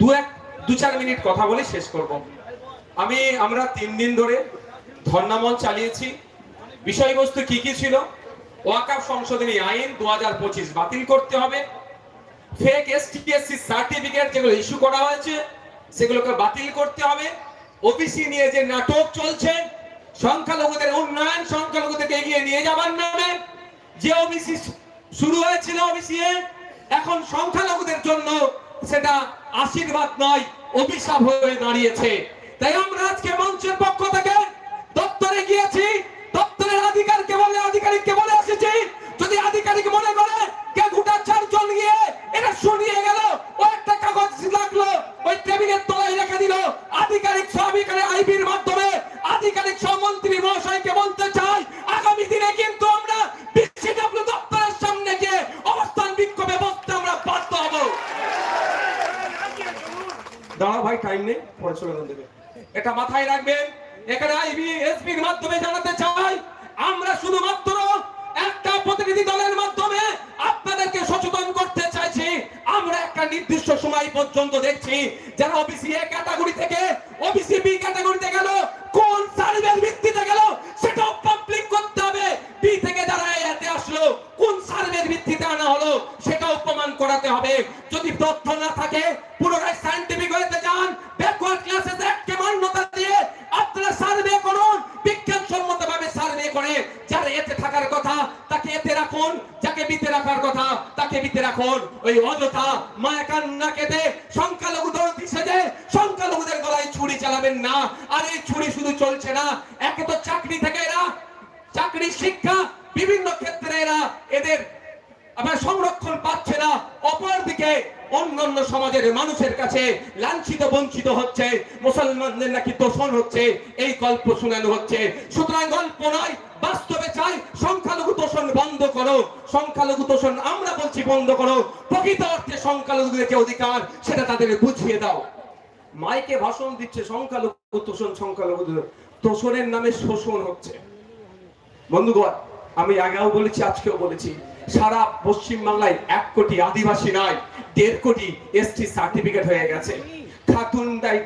দু এক, দু চার মিনিট কথা বলে শেষ করব। আমি, আমরা তিন দিন ধরে ধর্নামল চালিয়েছি। বিষয়বস্তু কি কি ছিল? ওয়াকাফ সংশোধনী আইন দুহাজার পঁচিশ বাতিল করতে হবে। ফেক এসটিএসসি সার্টিফিকেট যেগুলো ইস্যু করা হয়েছে, সেগুলোকে বাতিল করতে হবে। ওবিসি নিয়ে যে নাটক চলছে, সংখ্যালঘুদের উন্নয়ন, সংখ্যালঘুদেরকে এগিয়ে নিয়ে যাবার নামে যে ওবিসি শুরু হয়েছিল ওবিসি এখন সংখ্যালঘুদের জন্য সেটা আশীর্বাদ নয়, অভিশাপ হয়ে দাঁড়িয়েছে। তাই আমরা আজকে মঞ্চের পক্ষ থেকে দপ্তরে গিয়েছি, দপ্তরের আধিকারিককে বলে আধিকারিককে বলে এসেছি। যদি আধিকারিক মনে করে কে গোটা চারজন গিয়ে এটা শুনিয়ে গেল ও একটা কাগজ লাগল, ওই টেবিলের তলায় রেখে দিল, আধিকারিক সব এখানে আইবির মাধ্যমে, আধিকারিক সব মন্ত্রী দাঁড়াও টাইম নেই পরে স্লোগান দেবে। এটা মাথায় রাখবেন, এখানে আইবি, এসপির মাধ্যমে জানাতে চাই, আমরা শুধুমাত্র একটা প্রতিনিধি দলের মাধ্যমে আপনাদেরকে সচেতন করতে চাইছি। আমরা একটা নির্দিষ্ট সময় পর্যন্ত দেখছি, যারা ওবিসি ক্যাটাগরি ওই অযথা মায়া কান্না কেটে সংখ্যালঘু দরদি সেজে সংখ্যালঘুদের গলায় ছুরি চালাবেন না। আর এই ছুরি শুধু চলছে না, একে তো চাকরি থেকে এরা, চাকরি, শিক্ষা, বিভিন্ন ক্ষেত্রে এরা এদের আপনার সংরক্ষণ পাচ্ছে না। অপরদিকে অন্যান্য সমাজের মানুষের কাছে লাঞ্ছিত, বঞ্চিত হচ্ছে, মুসলমানদের নাকি তোষণ হচ্ছে, এই গল্প শোনানো হচ্ছে। সুতরাং গল্প নয়, বাস্তবে চাই তোষণ বন্ধ করো, সংখ্যালঘু তোষণ আমরা বলছি বন্ধ করো, প্রকৃত অর্থে সংখ্যালঘুদের যে অধিকার, সেটা তাদের বুঝিয়ে দাও। মাইকে ভাষণ দিচ্ছে সংখ্যালঘু তোষণ, সংখ্যালঘু তোষণের নামে শোষণ হচ্ছে। বন্ধুগণ, আমি আগেও বলেছি, আজকেও বলেছি, সারা পশ্চিম বাংলায় এক কোটি আদিবাসী নয়, দেড় কোটি এসটি সার্টিফিকেট হয়ে গেছে। খাতুন দাই,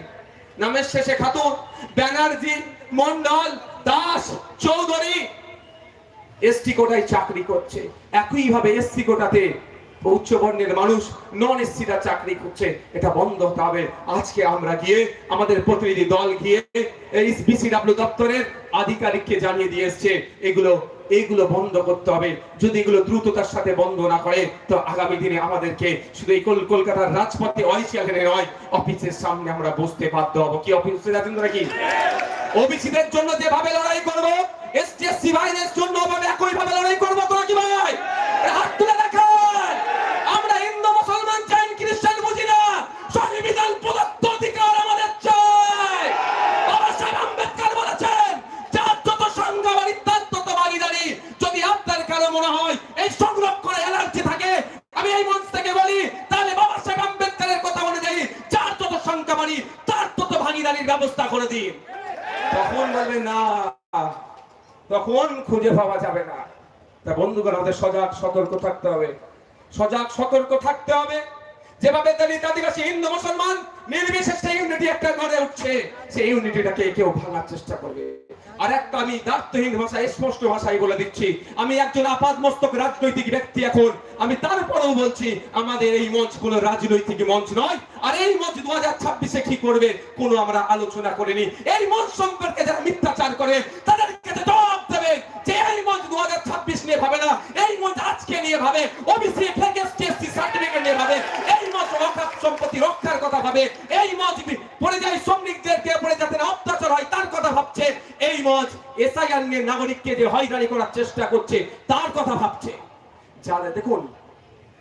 নামের শেষে খাতুন, ব্যানার্জি, মন্ডল, দাস, চৌধুরী এসটি কোটায় চাকরি করছে। একইভাবে এসসি কোটাতে উচ্চ বর্ণের মানুষ নন এসসিরা চাকরি করছে এটা বন্ধ হতে হবে। আজকে আমরা গিয়ে আমাদের প্রতিনিধি দল গিয়ে এই বিসিডব্লিউ দপ্তরের আধিকারিককে জানিয়ে দিয়ে এসছে, এগুলো এইগুলো বন্ধ করতে হবে। যদি এগুলো দ্রুততার সাথে বন্ধ না করে, তো আগামী দিনে আমাদেরকে শুধু এই কলকাতার রাজপথে অরিশিয়াখানে নয় অফিসের সামনে আমরা বসতে বাধ্য হব। কি অফিসে আছেন তোরা কি? ওবিসিদের জন্য যেভাবে লড়াই করব এসটিএসসি ভাইদের জন্য ভাবে একই ভাবে লড়াই করব, তোরা কি ভাই? হাত তুলে দেখান। আমরা হিন্দু, মুসলমান চাই খ্রিস্টান, বুঝি না? সংবিধান প্রদত্ত অধিকার আমাদের চাই। বাবা সাহেব আম্বেদকর বলেছেন, যার যত সংখ্যাবাড়ি তার তত ভাগিদারি, যদি আপনার কারও মনে হয় এই সংরক্ষণে অ্যালার্জি থাকে, আমি এই মঞ্চ থেকে বলি, তাহলে বাবা সাহেব আম্বেদকরের কথা অনুযায়ী যার যত সংখ্যাবাড়ি, তার তত ভাগিদারির ব্যবস্থা করে দিন। তখন বলবে না, তখন খুঁজে পাওয়া যাবে না। তা বন্ধুগণ, আমাদের সজাগ, সতর্ক থাকতে হবে। সজাগ, সতর্ক থাকতে হবে। যেভাবে দলিত আদিবাসী হিন্দু, মুসলমান নির্বিশেষে ইউনিটি একটা গড়ে উঠছে, সেই ইউনিটিটাকে কেউ ভাঙার চেষ্টা করবে। আর একটা আমি দার্থহীন ভাষায়, স্পষ্ট ভাষায় বলে দিচ্ছি। আমি একজন আপাদ মস্তক রাজনৈতিক ব্যক্তি এখন। আমি তারপরেও বলছি, আমাদের এই মঞ্চ কোনো রাজনৈতিক মঞ্চ নয়। আর এই মঞ্চ দু হাজার ছাব্বিশে কি করবে, কোনো আমরা আলোচনা করিনি। এই মঞ্চ সম্পর্কে যারা মিথ্যাচার করে, তাদেরকে জবাব দেবে যে এই মঞ্চ দু হাজার ছাব্বিশ নিয়ে ভাবে না। এই মঞ্চ আজকে নিয়ে ভাবে ওবিসি ফেকেসটি সার্টিফিকেট নিয়ে ভাবে। এই মঞ্চ অকাপ সম্পত্তি রক্ষার কথা ভাবে। এই মঞ্চ পরিযায়ী শ্রমিকদেরকে পরে যাতে না অত্যাচার হয়, তার কথা ভাবছে। মঞ্চ এসআইআর নিয়ে নাগরিককে যে হয়রানি করার চেষ্টা করছে, তার কথা ভাবছে। যারা দেখুন,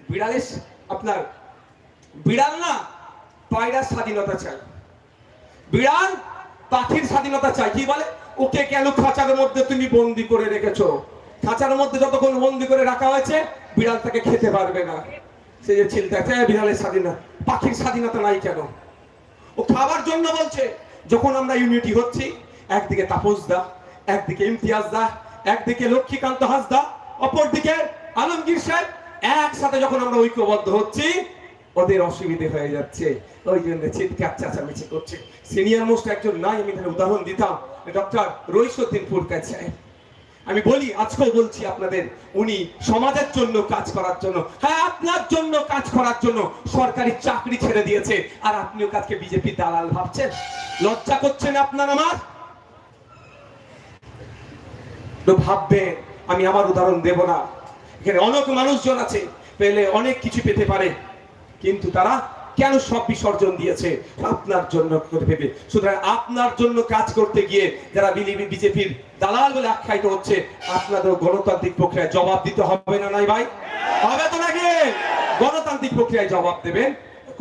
বিড়ালের আপনার বিড়াল না, পায়রার স্বাধীনতা চাই বিড়াল পাখির স্বাধীনতা চাই কি বলে? ওকে কেন খাঁচার মধ্যে তুমি বন্দি করে রেখেছো? খাঁচার মধ্যে যতক্ষণ বন্দি করে রাখা হয়েছে, বিড়াল তাকে খেতে পারবে না। সে যে চিন্তা হ্যাঁ বিড়ালের স্বাধীনতা, পাখির স্বাধীনতা নাই কেন? ও খাবার জন্য বলছে, যখন আমরা ইউনিটি হচ্ছি একদিকে তাপস দা, একদিকে ইমতিয়াজ দা, একদিকে লক্ষ্মীকান্ত হাসদা অপরদিকে আলমগীর সাহেব। একসাথে যখন আমরা ঐক্যবদ্ধ হচ্ছি, ওদের অসুবিধে হয়ে যাচ্ছে। ওই জন্য চিৎকার চেঁচামেচি করছে। সিনিয়র মোস্ট একজন নাই, আমি এখানে উদাহরণ দিতাম। ডক্টর রইসুদ্দিন পুরকার সাহেব। আমি বলি, আজকেও বলছি আপনাদের, উনি সমাজের জন্য কাজ করার জন্য হ্যাঁ আপনার জন্য কাজ করার জন্য সরকারি চাকরি ছেড়ে দিয়েছে। আর আপনিও কাজকে বিজেপি দালাল ভাবছেন? লজ্জা করছেন আপনার আমার? তো ভাববেন আমি আমার উদাহরণ দেব না। এখানে অনেক মানুষজন আছে, পেলে অনেক কিছু পেতে পারে, কিন্তু তারা কেন সব বিসর্জন দিয়েছে? আপনার জন্য ভেবে। সুতরাং আপনার জন্য কাজ করতে গিয়ে যারা বিলিবি বিজেপির দালাল বলে আখ্যায়িত হচ্ছে আপনাদের গণতান্ত্রিক প্রক্রিয়ায় জবাব দিতে হবে না, নাই ভাই? হবে তো নাকি? গণতান্ত্রিক প্রক্রিয়ায় জবাব দেবেন।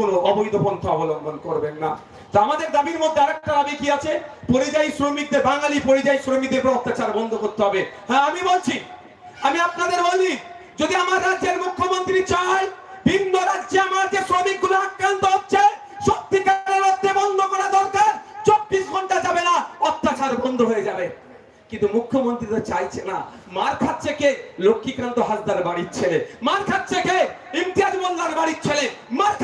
কোনো অবৈধ পন্থা অবলম্বন করবেন না। তো আমাদের দাবির মধ্যে আরেকটা দাবি কি আছে? পরিযায়ী শ্রমিকদের, বাঙালি পরিযায়ী শ্রমিকদের উপর অত্যাচার বন্ধ করতে হবে। হ্যাঁ আমি বলছি, আমি আপনাদের বলি, যদি আমার রাজ্যের মুখ্যমন্ত্রী চায়, ভিন্ন রাজ্যে আমার যে শ্রমিকগুলো আক্রান্ত হচ্ছে, সত্যিকারের অর্থে বন্ধ করা দরকার, চব্বিশ ঘণ্টা যাবে না, অত্যাচার বন্ধ হয়ে যাবে। কিন্তু মুখ্যমন্ত্রী তো চাইছে না। মার খাচ্ছে কে? লক্ষ্মীকান্ত হাসদার বাড়ির ছেলে। মার খাচ্ছে কে? ইমতিয়াজ মোল্লার বাড়ির ছেলে। মার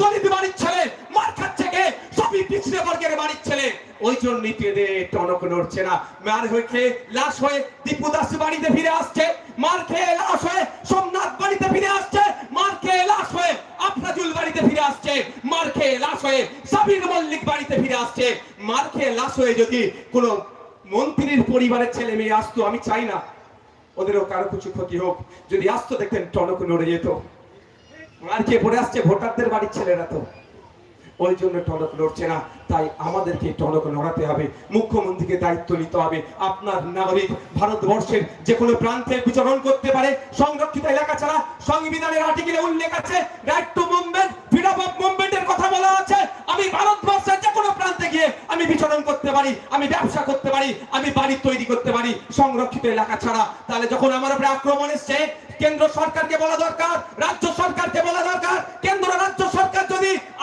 দলিত বাড়ির ছেলে, মার খাচ্ছে কে? সবই বর্গের বাড়ির ছেলে। ওই জন্য টনক নড়ছে না। মার হয়ে লাশ হয়ে দীপু দাস বাড়িতে ফিরে আসছে। মার খেয়ে লাশ হয়ে সোমনাথ বাড়িতে ফিরে আসছে। মার খেয়ে লাশ হয়ে আফরাজুল বাড়িতে ফিরে আসছে। মার খেয়ে লাশ হয়ে সাবির মল্লিক বাড়িতে ফিরে আসছে। মার খেয়ে লাশ হয়ে যদি কোনো মন্ত্রীর পরিবারের ছেলে মেয়ে আসতো, আমি চাই না। ওদেরও কারও কিছু ক্ষতি হোক। যদি আসতো দেখতেন টনক নড়ে যেত। আর কে পড়ে আসছে ভোটারদের বাড়ির ছেলেরা তো। ওই জন্য টনক লড়ছে না, তাই আমাদেরকে টনক লড়াতে হবে, মুখ্যমন্ত্রীকে দায়িত্ব নিতে হবে। আপনার নাগরিক ভারতবর্ষের যে কোনো প্রান্তে বিচরণ করতে পারে, সংরক্ষিত এলাকা ছাড়া সংবিধানের আর্টিকেলে উল্লেখ আছে রাইট টু মুভমেন্ট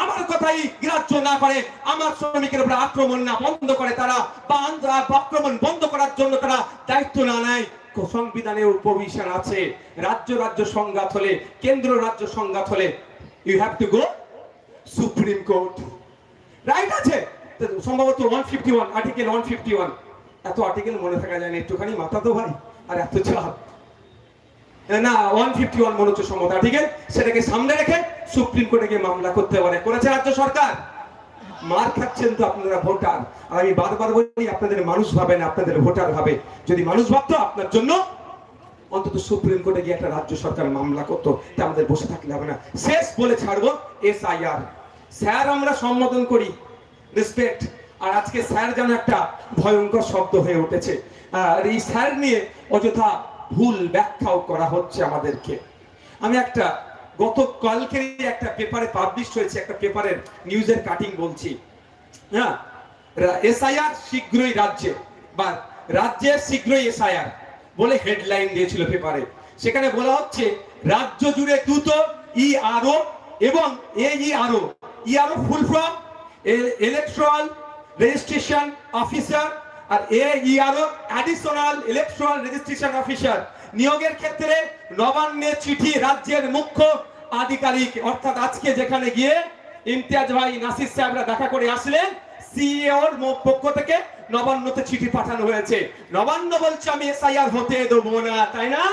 আমার কথাই না করে, আমার শ্রমিকের আক্রমণ না বন্ধ করে তারা বন্ধ করার জন্য তারা দায়িত্ব না নেয় সংবিধানে উপবিশন আছে। রাজ্য রাজ্য সংঘাত হলে, কেন্দ্র রাজ্য সংঘাত হলে you have to go supreme court right আছে? সম্ভবত one fifty one article one fifty one এত আর্টিকেল মনে থাকা যায় না, একটুখানি মাথা তো ভাই, আর এত চাপ। না ওয়ান ফিফটি ওয়ান মনে হচ্ছে সম্মত আর্টিকেল সেটাকে সামনে রেখে সুপ্রিম কোর্টে গিয়ে মামলা করতে পারে। করেছে রাজ্য সরকার। মার খাচ্ছেন তো আপনারা ভোটার। আর আমি বারবার বলি, আপনাদের মানুষ ভাবে আপনাদের ভোটার ভাবে। যদি মানুষ ভাবতো, আপনার জন্য অন্তত সুপ্রিম কোর্টে গিয়ে একটা রাজ্য সরকার মামলা করতো, তা আমাদের বসে থাকলে হবে না। শেষ বলে ছাড়বো এস আই আর স্যার, আমরা সম্বোধন করি। রেসপেক্ট আর আজকে স্যার যেন একটা ভয়ঙ্কর শব্দ হয়ে উঠেছে। আর এই স্যার নিয়ে অযথা ভুল ব্যাখ্যাও করা হচ্ছে আমাদেরকে। আমি একটা গত কালকের একটা পেপারে পাবলিশ হয়েছে, একটা পেপারের নিউজের কাটিং বলছি। হ্যাঁ এসআইআর শীঘ্রই রাজ্যে, বা রাজ্যে শীঘ্রই এসআইআর। বলে হেডলাইন দিয়েছিল পেপারে সেখানে বলা হচ্ছে, রাজ্য জুড়ে দ্রুত ই আরও এবং এ E R O E R O full form electoral registration officer R A E R O additional electoral registration officer নিয়োগের ক্ষেত্রে নবান্নে চিঠি রাজ্যের মুখ্য আধিকারিক। অর্থাৎ আজকে যেখানে গিয়ে ইমতিয়াজ ভাই, নাসির সাহেবরা দেখা করে আসলেন সিইওর পক্ষ থেকে নবান্নতে চিঠি পাঠানো হয়েছে। নবান্ন বলছে, আমি এসআইআর হতে দেবো না। তাই না?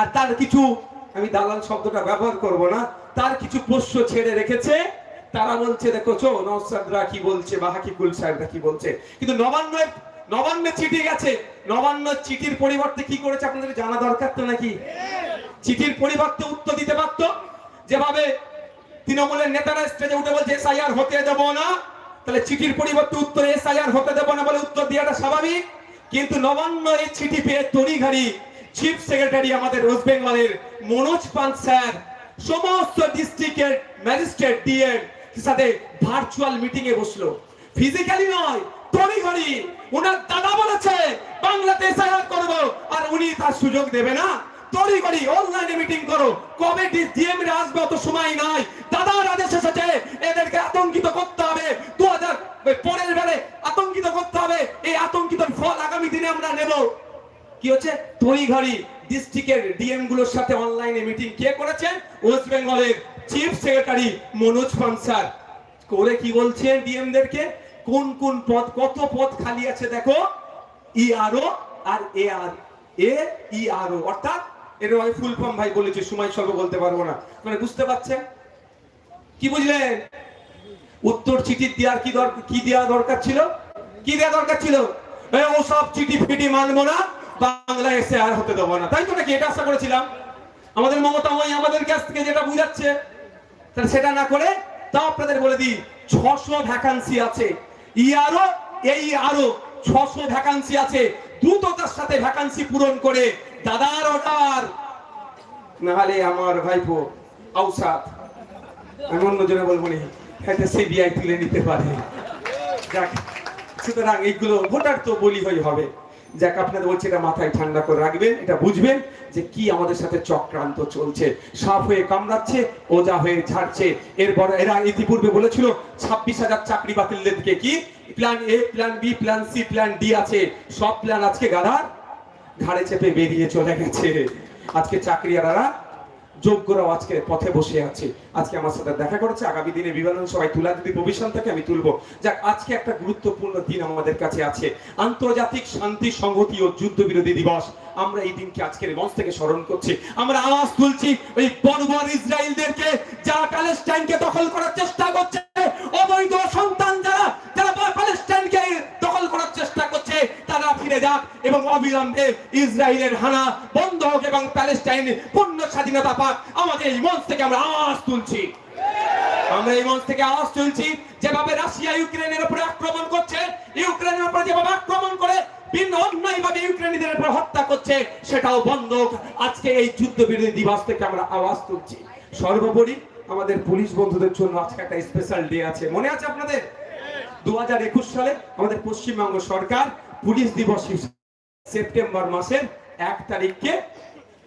আর তার কিছু, আমি দালাল শব্দটা ব্যবহার করব না, তার কিছু পোষ্য ছেড়ে রেখেছে। তারা বলছে, দেখো চো নওসাদরা কি বলছে বা হাকিকুল সাহেবরা কি বলছে? কিন্তু নবান্নের, নবান্নে চিঠি গেছে। নবান্ন চিঠির পরিবর্তে কি করেছে আপনাদের জানা দরকার তো নাকি? চিঠির পরিবর্তে উত্তর দিতে পারত? যেভাবে তৃণমূলের নেতারা স্টেজে উঠে বলছে এসআইআর হতে দেবো না। তাহলে চিঠির পরিবর্তে উত্তর এসআইআর হতে দেব না বলে উত্তর দেওয়াটা স্বাভাবিক। কিন্তু নবান্ন এই চিঠি পেয়ে তড়িঘড়ি চিফ সেক্রেটারি আমাদের ওয়েস্ট বেঙ্গলের মনোজ পান স্যার, সমস্ত ডিস্ট্রিক্টের ম্যাজিস্ট্রেট ডিএম সাথে ভার্চুয়াল মিটিং এ বসল। ফিজিক্যালি নয়, তড়িঘড়ি। ওনার দাদা বলেছে, বাংলাতে এসআইআর করব। আর উনি তার সুযোগ দেবে না। তড়িঘড়ি অনলাইনে মিটিং করো। কবে ডিএম আসবে অত সময় নাই? দাদার আদেশ এসেছে, এদেরকে আতঙ্কিত করতে হবে। দু হাজার পরের বেলে আতঙ্কিত করতে হবে। এই আতঙ্কিত ফল আগামী দিনে আমরা নেব। কি হচ্ছে? তড়িঘড়ি ডিস্ট্রিক্টের ডিএমগুলোর সাথে অনলাইনে মিটিং কে করেছেন ওয়েস্ট বেঙ্গলের চিফ সেক্রেটারি মনোজ পানসার করে কি বলছেন ডিএমদেরকে কোন কোন পদ, কত পদ খালি আছে দেখো? ইআরও আর এ আর এ ইআরও অর্থাৎ এর আমি ফুল ফর্ম ভাই বলেছি সময় স্বল্প বলতে পারব না। মানে বুঝতে পারছেন কি বুঝলেন? উত্তর চিঠি দেওয়ার কি দরকার কি দেওয়া দরকার ছিল? কি দেওয়া দরকার ছিল? ও সব চিঠি ফিটি মানবো না, বাংলা এসে আর হতে দেবো না। তাই তো নাকি এটা আশা করেছিলাম? আমাদের মমতাময়ী আমাদের কাছ থেকে যেটা বুঝাচ্ছে, তাহলে সেটা না করে তা আপনাদের বলে দিই, ছশো ভ্যাকান্সি আছে। ইয়ারও, এই আরও ছশো ভ্যাকান্সি আছে। দ্রুততার সাথে ভ্যাকান্সি পূরণ করে দাদার অর্ডার। নাহলে আমার ভাইপো আউসাদ, আমি অন্য জনে বলব নি হয়তো সিবিআই তুলে নিতে পারে। যাক, সুতরাং এইগুলো ভোটার তো বলি হই হবে। যাক, আপনাদের বলছি এটা মাথায় ঠান্ডা করে রাখবেন, এটা বুঝবেন যে কি আমাদের সাথে চক্রান্ত চলছে। সাপ হয়ে কামড়াচ্ছে, ওজা হয়ে ছাড়ছে এরপর এরা ইতিপূর্বে বলেছিল, ছাব্বিশ হাজার চাকরি বাতিলদের দিকে কি plan A plan B plan C plan D আছে। সব প্ল্যান আজকে গাধার ঘাড়ে চেপে বেরিয়ে চলে গেছে। আজকে চাকরিয়ারা যোগ্যরাও আজকে পথে বসে আছে। আজকে আমার সাথে দেখা করেছে। আগামী দিনে বিভাজন সবাই তুলা যদি ভবিষ্যৎ থেকে, আমি তুলবো। যাক, আজকে একটা গুরুত্বপূর্ণ দিন আমাদের কাছে আছে। আন্তর্জাতিক শান্তি, সংহতি ও যুদ্ধ বিরোধী দিবস। আমরা এই দিনকে আজকের মঞ্চ থেকে স্মরণ করছি। আমরা আওয়াজ তুলছি ওই বর্বর ইসরায়েলদেরকে, যারা প্যালেস্টাইনকে দখল করার চেষ্টা করছে। অবৈধ সন্তান যারা ফিরে যাক এবং অবিলম্বে ইসরায়েলের হানা বন্ধ হোক এবং প্যালেস্টাইন পূর্ণ স্বাধীনতা পাক, আমাদের এই মঞ্চ থেকে আমরা আওয়াজ তুলছি। আমরা এই মঞ্চ থেকে আওয়াজ তুলছি, যেভাবে রাশিয়া ইউক্রেনের উপরে আক্রমণ করছে, ইউক্রেনের উপরে যেভাবে আক্রমণ করে হত্যা করছে, সেটাও বন্ধ। আজকে এই যুদ্ধ বিরোধী দিবস থেকে আমরা আওয়াজ তুলছি। সর্বোপরি আমাদের পুলিশ বন্ধুদের জন্য আজকে একটা স্পেশাল ডে আছে। মনে আছে আপনাদের? দু হাজার একুশ সালে আমাদের পশ্চিমবঙ্গ সরকার পুলিশ দিবস সেপ্টেম্বর মাসের এক তারিখকে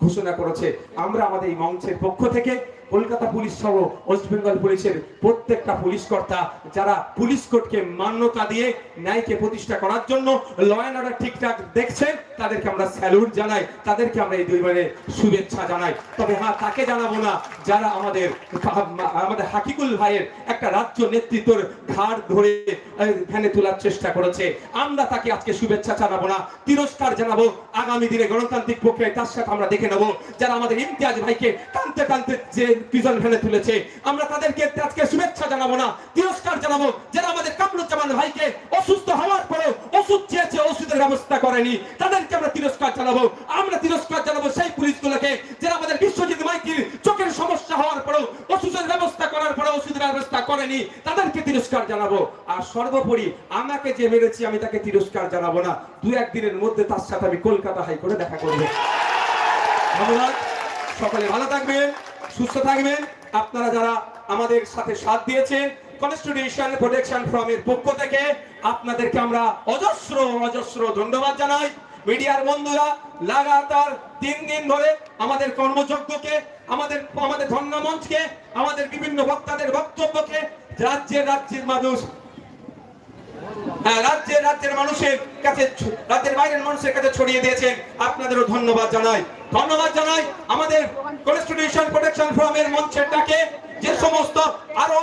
ঘোষণা করেছে। আমরা আমাদের এই মঞ্চের পক্ষ থেকে কলকাতা পুলিশ সহ ওয়েস্ট বেঙ্গল পুলিশের প্রত্যেকটা পুলিশ কর্তা, যারা পুলিশ কোর্টকে মান্যতা দিয়ে ন্যায়কে প্রতিষ্ঠা করার জন্য ল অ্যান্ড অর্ডার ঠিকঠাক দেখছেন তাদেরকে আমরা স্যালুট জানাই, তাদেরকে আমরা এই দুই দুইবারে শুভেচ্ছা জানাই। তবে হ্যাঁ তাকে জানাব না, যারা আমাদের আমাদের হাকিকুল ভাইয়ের একটা রাজ্য নেতৃত্বর ঘাড় ধরে ফ্যানে তোলার চেষ্টা করেছে। আমরা তাকে আজকে শুভেচ্ছা জানাব না, তিরস্কার জানাব। আগামী দিনে গণতান্ত্রিক প্রক্রিয়ায় তার সাথে আমরা দেখে নেব, যারা আমাদের ইমতিয়াজ ভাইকে টানতে টানতে যে প্রিজন ভ্যানে তুলেছে। আমরা তাদেরকে আজকে শুভেচ্ছা জানাব না, তিরস্কার জানাব, যারা আমাদের কামরুজ্জামান ভাইকে অসুস্থ হওয়ার পরেও ওষুধ চেয়েছে, ওষুধের ব্যবস্থা করেনি, তাদেরকে আমরা তিরস্কার জানাব। আমরা তিরস্কার জানাব সেই পুলিশগুলোকে করার ব্যবস্থা করেনি, তাদেরকে তিরস্কার জানাব। আর সর্বোপরি আমাকে যে মেরেছি, আমি তাকে তিরস্কার জানাব না। দু একদিনের মধ্যে তার সাথে আমি কলকাতা হাইকোর্টে দেখা করব। ধন্যবাদ। সকলে ভালো থাকবেন, সুস্থ থাকবেন। আপনারা যারা আমাদের সাথে সাথ দিয়েছেন কনস্টিটিউশন প্রোটেকশন ফ্রমের পক্ষ থেকে আপনাদেরকে আমরা অজস্র অজস্র ধন্যবাদ জানাই। মিডিয়ার বন্ধুরা লাগাতার তিন দিন ধরে আমাদের কর্মযজ্ঞকে আমাদের আমাদের ধন্য মঞ্চকে আমাদের বিভিন্ন বক্তাদের বক্তব্যকে রাজ্যের রাজ্যের মানুষ হ্যাঁ, রাজ্যের রাজ্যের মানুষের কাছে রাজ্যের বাইরের মানুষের কাছে ছড়িয়ে দিয়েছেন। আপনাদেরও ধন্যবাদ জানাই। ধন্যবাদ জানাই আমাদের কনস্টিটিউশন প্রোটেকশন ফোরামের মঞ্চের ডাকে যে সমস্ত আরও